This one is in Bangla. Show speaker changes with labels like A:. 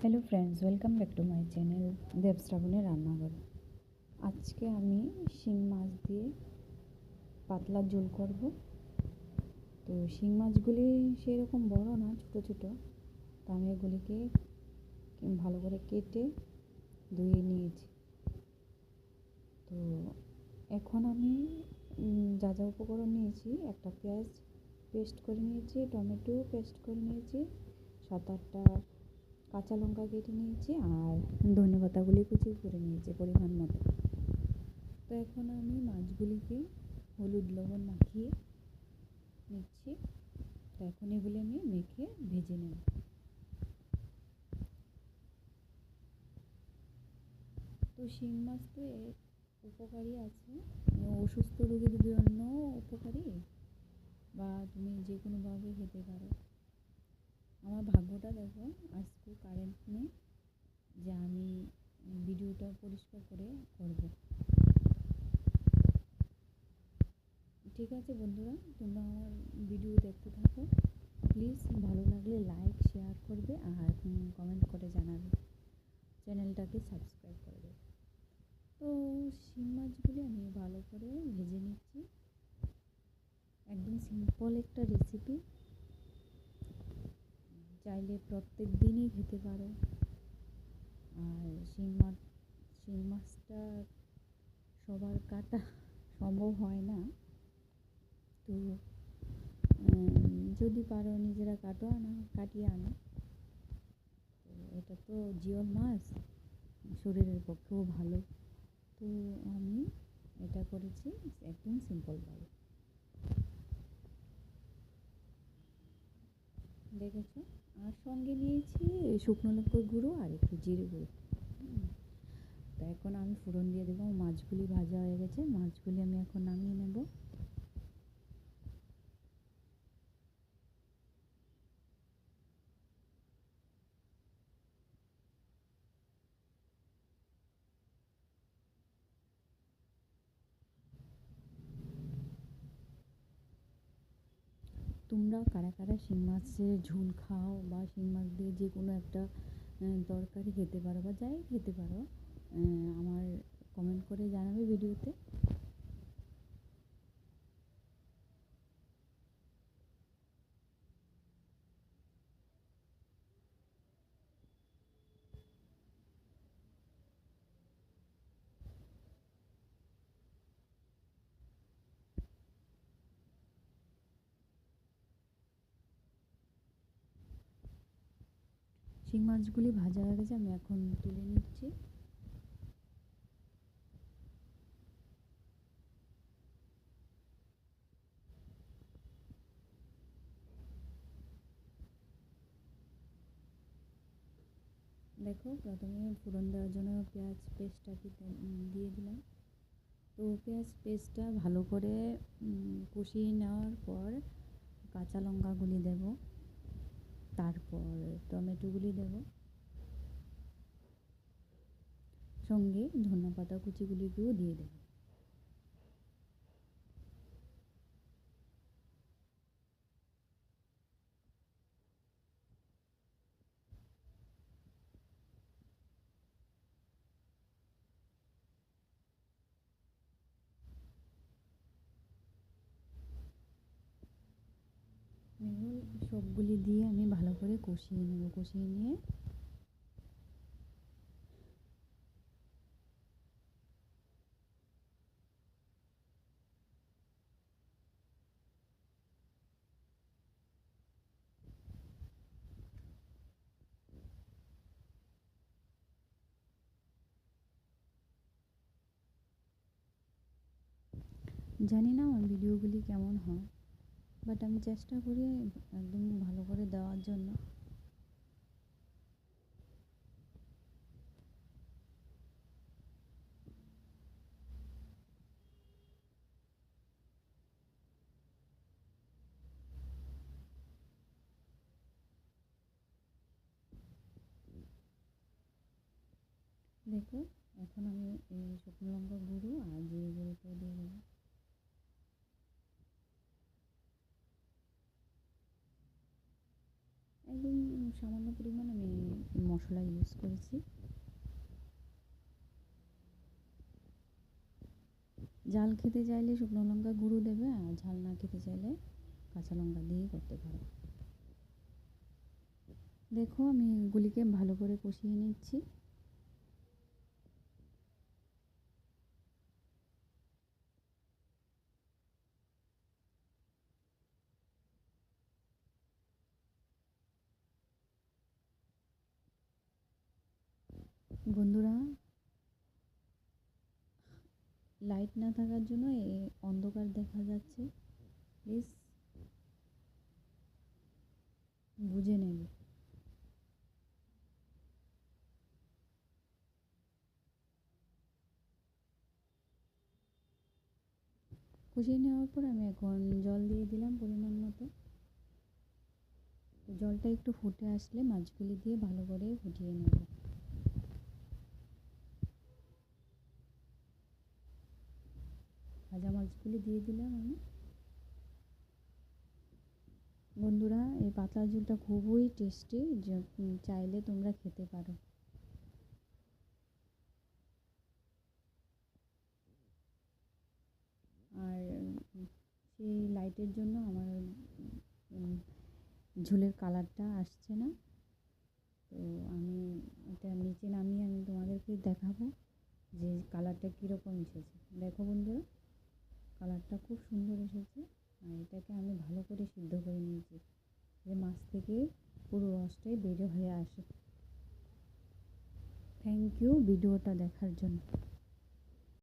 A: Hello friends welcome back to my channel দেবশ্রাবণের রান্নাঘর। আজকে আমি শিং মাছ দিয়ে পাতলা ঝোল করব। তো শিং মাছগুলি সেই রকম বড় না, ছোট ছোট। তো আমি এগুলিকে ভালো করে কেটে ধুয়ে নিয়েছি। তো এখন আমি যা যা উপকরণ নিয়েছি, একটা পেঁয়াজ পেস্ট করে নিয়েছি, টমেটো পেস্ট করে নিয়েছি, সাত আটটা কাঁচা লঙ্কা কেটে নিয়েছি আর ধনে পাতাগুলি কুচি করে নিয়েছি পরিমাণ মতো। তো এখন আমি মাছগুলিকে হলুদ লবণ মাখিয়ে নিচ্ছি। তো এখন এগুলি আমি মেখে ভেজে নেব। তো শিং মাছ তো উপকারী আছে। অসুস্থ রোগীদের জন্য উপকারী বা তুমি যে কোনোভাবে খেতে পারো। আমার ভাগ্যটা দেখো, আজকে কারেন্ট নেই, যে আমি ভিডিওটা পরিষ্কার করে করব। ঠিক আছে বন্ধুরা, তোমরা আমার ভিডিও দেখতে থাকো। প্লিজ ভালো লাগলে লাইক শেয়ার করবে আর কমেন্ট করে জানাবে। চ্যানেলটাকে সাবস্ক্রাইব করবে তো শিম মাছগুলি আমি ভালো করে ভেজে নিচ্ছি। একদম সিম্পল একটা রেসিপি চাইলে প্রত্যেক দিনই খেতে পারো। আর শিং মাছ শিং মাছটা সবার কাটা সম্ভব হয় না। তো যদি পারো নিজেরা কাটো আনা কাটিয়ে আনো। তো এটা তো জিওল মাছ, শরীরের পক্ষেও ভালো। তো আমি এটা করেছি একদম সিম্পলভাবে দেখেছ? আর সঙ্গে নিয়েছি শুকনো লঙ্কার গুঁড়ো আর একটু জিরে গুঁড়ো। তা এখন আমি ফোড়ন দিয়ে দেবো। মাছগুলি ভাজা হয়ে গেছে। মাছগুলি আমি এখন নামিয়ে নেব। তোমরা কারা কারা শিং মাছের ঝোল খাও বা শিং মাছ দিয়ে যে কোনো একটা তরকারি খেতে পারো বা যাই খেতে পারো আমার কমেন্ট করে জানাবে ভিডিওতে শিং মাছগুলি ভাজা হয়ে গেছে, আমি এখন তুলে নিচ্ছি। দেখো, প্রথমে ফোড়ন দেওয়ার জন্য পেঁয়াজ পেস্টটাকে দিয়ে দিলাম। তো পেঁয়াজ পেস্টটা ভালো করে কষিয়ে নেওয়ার পর কাঁচা লঙ্কাগুলি দেবো। তারপর টমেটোগুলি দেব। সঙ্গে ধনেপাতা কুচিগুলিকেও দিয়ে দেব। এগুলো সবগুলি দিয়ে আমি ভালো করে কষিয়ে নেব, কষিয়ে নিয়ে। জানি না আমার ভিডিওগুলি কেমন হয়। বাট আমি চেষ্টা করি একদম ভালো করে দেওয়ার জন্য। দেখো এখন আমি এই শুকনো লঙ্কা গুঁড়ো আর জিরে গুঁড়োটাও দিয়ে দেবো একদম সামান্য পরিমাণ আমি মশলা ইউজ করেছি। ঝাল খেতে চাইলে শুকনো লঙ্কা গুঁড়ো দেবে আর ঝাল না খেতে চাইলে কাঁচা লঙ্কা দিয়েই করতে পারো। দেখো আমি গুলিকে ভালো করে কষিয়ে নিচ্ছি। বন্ধুরা লাইট না থাকার জন্য অন্ধকার দেখা যাচ্ছে। প্লিজ বুঝে নেবে। কষিয়ে নেওয়ার পর আমি এখন জল দিয়ে দিলাম পরিমাণ মতো। জলটা একটু ফুটে আসলে মাছগুলি দিয়ে ভালো করে ফুটিয়ে নেব। ভাজা মাছগুলি দিয়ে দিলাম আমি। বন্ধুরা, এই পাতলা ঝোলটা খুবই টেস্টি চাইলে তোমরা খেতে পারো। আর সেই লাইটের জন্য আমার ঝোলের কালারটা আসছে না। তো আমি এটা নিচে নামিয়ে আমি তোমাদেরকে দেখাবো যে কালারটা কীরকম এসেছে। দেখো বন্ধুরা। কালারটা খুব সুন্দর এসেছে। আর এটাকে আমি ভালো করে সিদ্ধ করে নিয়েছি। যে মাছ থেকে পুরো রসটাই বের হয়ে আসে। থ্যাংক ইউ ভিডিওটা দেখার জন্য।